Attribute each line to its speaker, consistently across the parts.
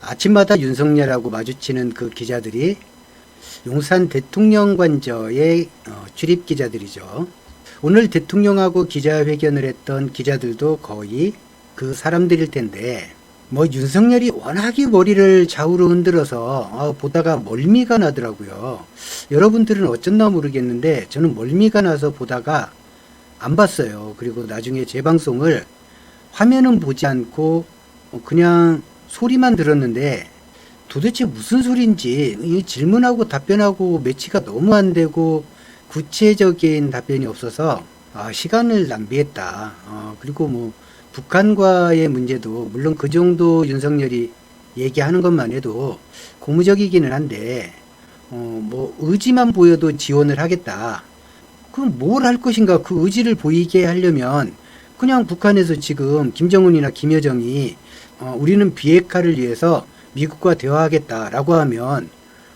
Speaker 1: 아침마다 윤석열하고 마주치는 그 기자들이 용산 대통령 관저의 어, 출입 기자들이죠. 오늘 대통령하고 기자회견을 했던 기자들도 거의 그 사람들일 텐데 뭐 윤석열이 워낙에 머리를 좌우로 흔들어서 아, 보다가 멀미가 나더라고요. 여러분들은 어쩐나 모르겠는데 저는 멀미가 나서 보다가 안 봤어요. 그리고 나중에 재방송을 화면은 보지 않고 어, 그냥 소리만 들었는데 도대체 무슨 소리인지 이 질문하고 답변하고 매치가 너무 안 되고 구체적인 답변이 없어서 아, 시간을 낭비했다. 어, 그리고 뭐 북한과의 문제도 물론 그 정도 윤석열이 얘기하는 것만 해도 고무적이기는 한데 어, 뭐 의지만 보여도 지원을 하겠다. 그럼 뭘 할 것인가? 그 의지를 보이게 하려면 그냥 북한에서 지금 김정은이나 김여정이 어, 우리는 비핵화를 위해서 미국과 대화하겠다라고 하면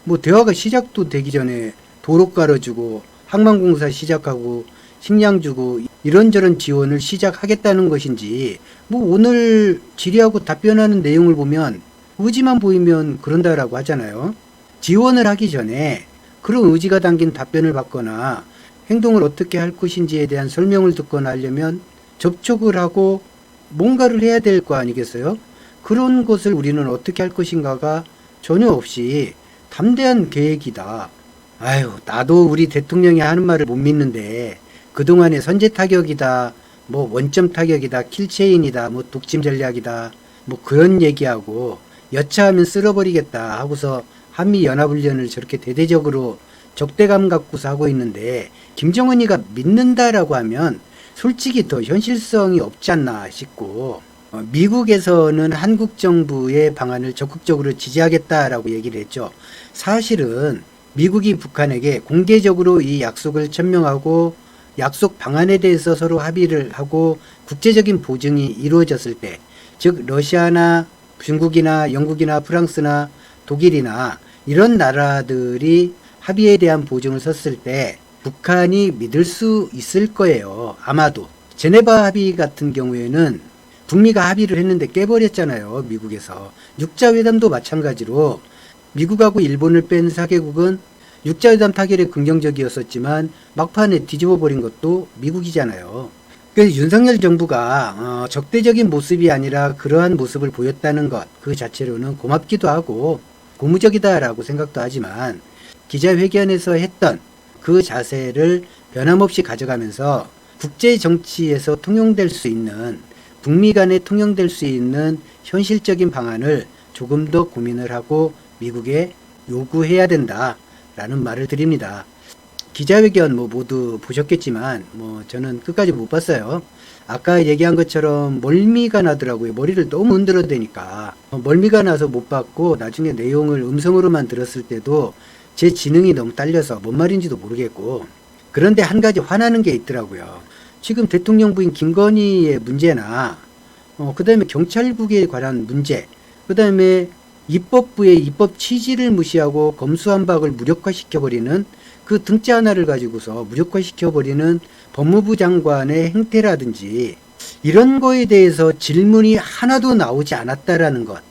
Speaker 1: 뭐 대화가 시작도 되기 전에 도로 깔아주고 항만공사 시작하고 식량 주고 이런저런 지원을 시작하겠다는 것인지 뭐 오늘 질의하고 답변하는 내용을 보면 의지만 보이면 그런다라고 하잖아요. 지원을 하기 전에 그런 의지가 담긴 답변을 받거나 행동을 어떻게 할 것인지에 대한 설명을 듣거나 하려면 접촉을 하고 뭔가를 해야 될 거 아니겠어요? 그런 것을 우리는 어떻게 할 것인가가 전혀 없이 담대한 계획이다. 아유, 나도 우리 대통령이 하는 말을 못 믿는데 그동안의 선제 타격이다, 뭐 원점 타격이다, 킬체인이다, 뭐 독침 전략이다, 뭐 그런 얘기하고 여차하면 쓸어버리겠다 하고서 한미 연합훈련을 저렇게 대대적으로 적대감 갖고서 하고 있는데 김정은이가 믿는다라고 하면 솔직히 더 현실성이 없지 않나 싶고 어, 미국에서는 한국 정부의 방안을 적극적으로 지지하겠다라고 얘기를 했죠. 사실은 미국이 북한에게 공개적으로 이 약속을 천명하고 약속 방안에 대해서 서로 합의를 하고 국제적인 보증이 이루어졌을 때, 즉 러시아나 중국이나 영국이나 프랑스나 독일이나 이런 나라들이 합의에 대한 보증을 섰을 때 북한이 믿을 수 있을 거예요. 아마도. 제네바 합의 같은 경우에는 북미가 합의를 했는데 깨버렸잖아요. 미국에서. 육자회담도 마찬가지로 미국하고 일본을 뺀 4개국은 육자회담 타결에 긍정적이었었지만 막판에 뒤집어 버린 것도 미국이잖아요. 그래서 윤석열 정부가 어, 적대적인 모습이 아니라 그러한 모습을 보였다는 것 그 자체로는 고맙기도 하고 고무적이다라고 생각도 하지만 기자회견에서 했던 그 자세를 변함없이 가져가면서 국제 정치에서 통용될 수 있는 북미 간에 통용될 수 있는 현실적인 방안을 조금 더 고민을 하고 미국에 요구해야 된다라는 말을 드립니다. 기자회견 뭐 모두 보셨겠지만 뭐 저는 끝까지 못 봤어요. 아까 얘기한 것처럼 멀미가 나더라고요. 머리를 너무 흔들어 대니까 어, 멀미가 나서 못 봤고 나중에 내용을 음성으로만 들었을 때도 제 지능이 너무 딸려서 뭔 말인지도 모르겠고 그런데 한 가지 화나는 게 있더라고요. 지금 대통령 부인 김건희의 문제나 어, 그다음에 경찰국에 관한 문제, 그다음에 입법부의 입법 취지를 무시하고 검수한박을 무력화시켜버리는 그 등자 하나를 가지고서 무력화시켜버리는 법무부 장관의 행태라든지 이런 거에 대해서 질문이 하나도 나오지 않았다라는 것.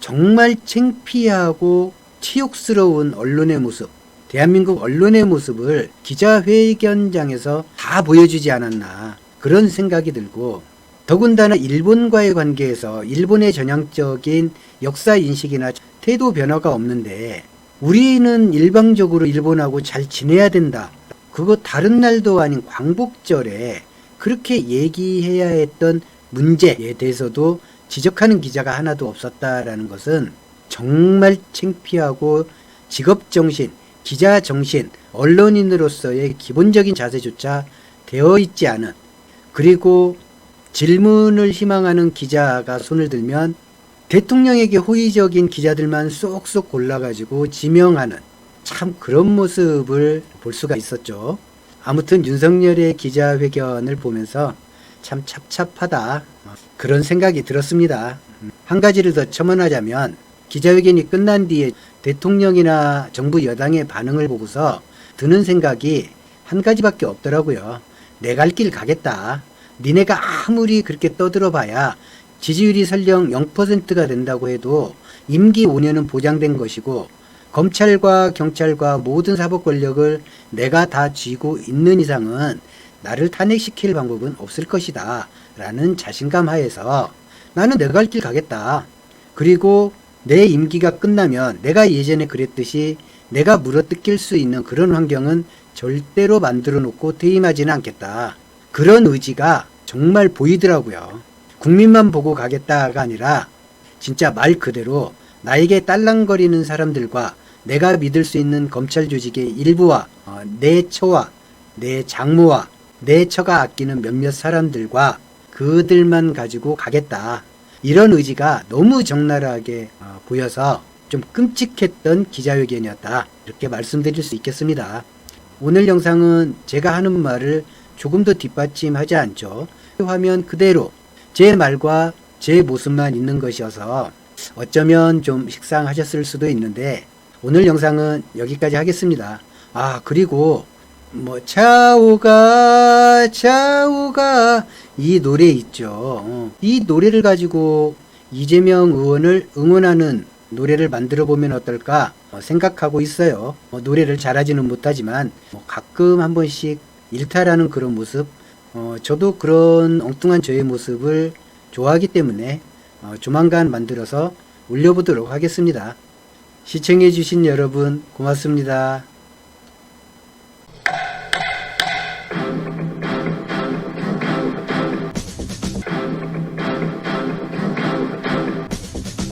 Speaker 1: 정말 창피하고 치욕스러운 언론의 모습. 대한민국 언론의 모습을 기자회견장에서 다 보여주지 않았나. 그런 생각이 들고 더군다나 일본과의 관계에서 일본의 전향적인 역사 인식이나 태도 변화가 없는데 우리는 일방적으로 일본하고 잘 지내야 된다. 그거 다른 날도 아닌 광복절에 그렇게 얘기해야 했던 문제에 대해서도 지적하는 기자가 하나도 없었다라는 것은 정말 창피하고 직업 정신, 기자 정신, 언론인으로서의 기본적인 자세조차 되어 있지 않은 그리고 질문을 희망하는 기자가 손을 들면 대통령에게 호의적인 기자들만 쏙쏙 골라가지고 지명하는 참 그런 모습을 볼 수가 있었죠. 아무튼 윤석열의 기자회견을 보면서 참 찹찹하다 그런 생각이 들었습니다. 한 가지를 더 첨언하자면 기자회견이 끝난 뒤에 대통령이나 정부 여당의 반응을 보고서 드는 생각이 한 가지밖에 없더라고요. 내 갈 길 가겠다. 니네가 아무리 그렇게 떠들어봐야 지지율이 설령 0%가 된다고 해도 임기 5년은 보장된 것이고 검찰과 경찰과 모든 사법 권력을 내가 다 쥐고 있는 이상은 나를 탄핵시킬 방법은 없을 것이다. 라는 자신감 하에서 나는 내가 갈길 가겠다. 그리고 내 임기가 끝나면 내가 예전에 그랬듯이 내가 물어뜯길 수 있는 그런 환경은 절대로 만들어 놓고 퇴임하지는 않겠다. 그런 의지가 정말 보이더라고요. 국민만 보고 가겠다가 아니라 진짜 말 그대로 나에게 딸랑거리는 사람들과 내가 믿을 수 있는 검찰 조직의 일부와 어, 내 처와 내 장모와 내 처가 아끼는 몇몇 사람들과 그들만 가지고 가겠다. 이런 의지가 너무 적나라하게 어, 보여서 좀 끔찍했던 기자회견이었다. 이렇게 말씀드릴 수 있겠습니다. 오늘 영상은 제가 하는 말을 조금 더 뒷받침하지 않죠. 화면 그대로 제 말과 제 모습만 있는 것이어서 어쩌면 좀 식상하셨을 수도 있는데 오늘 영상은 여기까지 하겠습니다. 아, 그리고 뭐 차오가 차오가 이 노래 있죠. 어, 이 노래를 가지고 이재명 의원을 응원하는 노래를 만들어 보면 어떨까 어, 생각하고 있어요. 어, 노래를 잘하지는 못하지만 뭐 가끔 한 번씩 일탈하는 그런 모습, 어, 저도 그런 엉뚱한 저의 모습을 좋아하기 때문에 어, 조만간 만들어서 올려보도록 하겠습니다. 시청해주신 여러분 고맙습니다.